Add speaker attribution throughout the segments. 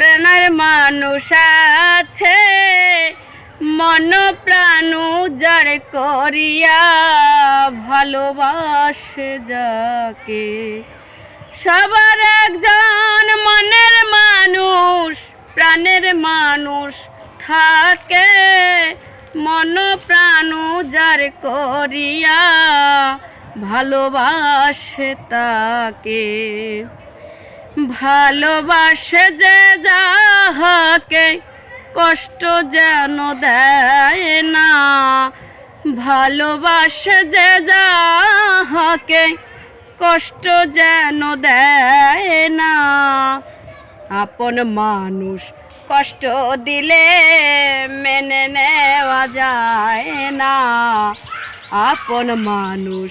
Speaker 1: প্রেমের মানুষ আছে, মন প্রাণ যার করিয়া ভালোবাসে যাকে। সবার একজন মনের মানুষ, প্রাণের মানুষ থাকে, মন প্রাণ যার করিয়া ভালোবাসে তাকে। ভালোবাসে যে যাহাকে, কষ্ট যেন দেয় না। ভালোবাসে যে যাহাকে, কষ্ট যেন দেয় না। আপন মানুষ কষ্ট দিলে মেনে নেওয়া যায় না। আপন মানুষ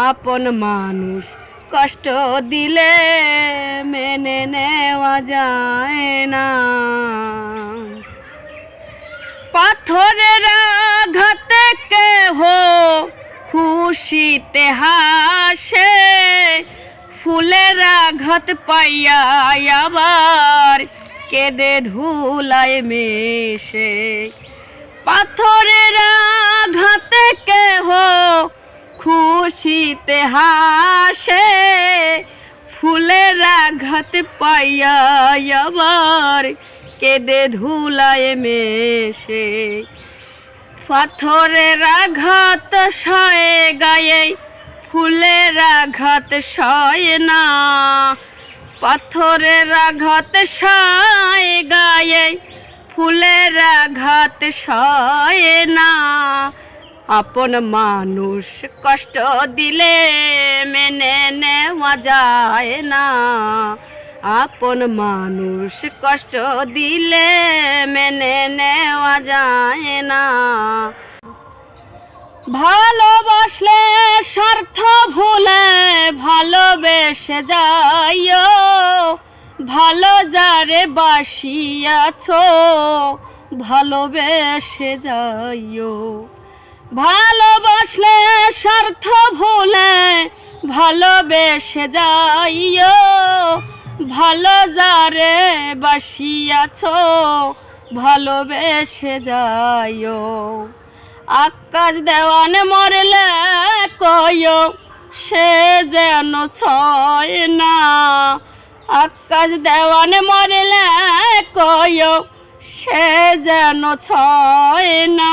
Speaker 1: আপন মানুষ কষ্ট দিলে মেনে নেওয়া যায় না। পাথরের আঘাতে কেহ খুশিতে হাসে, ফুলের আঘাত পাইয়া আবার কেঁদে ধুলায় মেশে। পাথরের আঘাতে কেহ খুশিতে হাসে, ফুলের আঘাত পাইয়া আবার কেঁদে ধুলায় মেশে। পাথরের আঘাত সয়ে গায়ে, ফুলের আঘাত সয় না। পাথরের আঘাত সয় গায়ে, ফুলের আঘাত সয় না। আপন মানুষ কষ্ট দিলে মেনে নেওয়া যায় না। আপন মানুষ কষ্ট দিলে মেনে নেওয়া যায় না। ভালোবাসলে স্বার্থ ভুলে ভালোবেসে যাইও। ভালো যারে বাসিয়াছ, ভালোবেসে যাইও। ভালোবাসলে স্বার্থ ভুলে ভালোবেসে যাইও, ভালো যারে বাসিয়াছ, ভালোবেসে যাইও। আকাশ দেওয়ান মরলে কয় সে যেন ছয় না। আকাশ দেওয়ান মরলে কয় সে যেন ছয় না।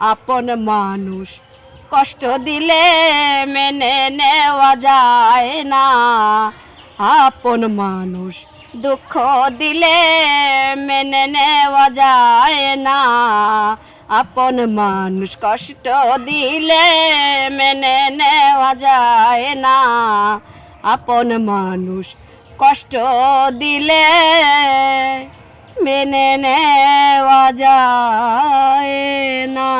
Speaker 1: আপন মানুষ। কষ্ট দিলে মেনে নেওয়া যায় না। আপন মানুষ। দুঃখ দিলে মেনে নেওয়া যায় না। আপন মানুষ কষ্ট দিলে মেনে নেওয়া যায় না। আপন মানুষ কষ্ট দিলে মেনে নেওয়া যায় না।